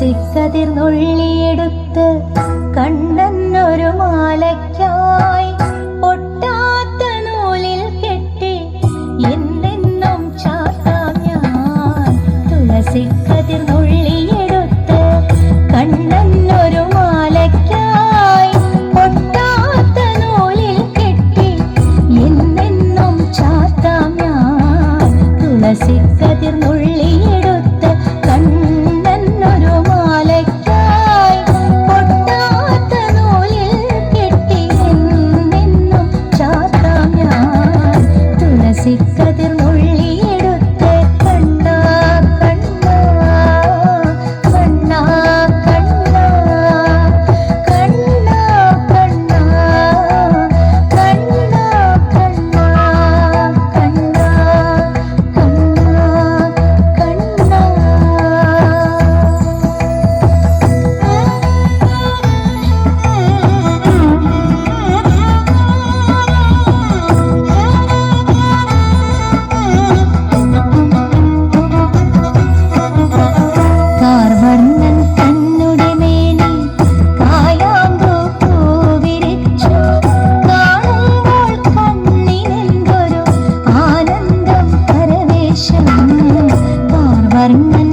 തുളസിക്കതിർ നുള്ളിയെടുത്ത് കണ്ണനൊരു മാലയ്ക്ക് കർമ്മൻ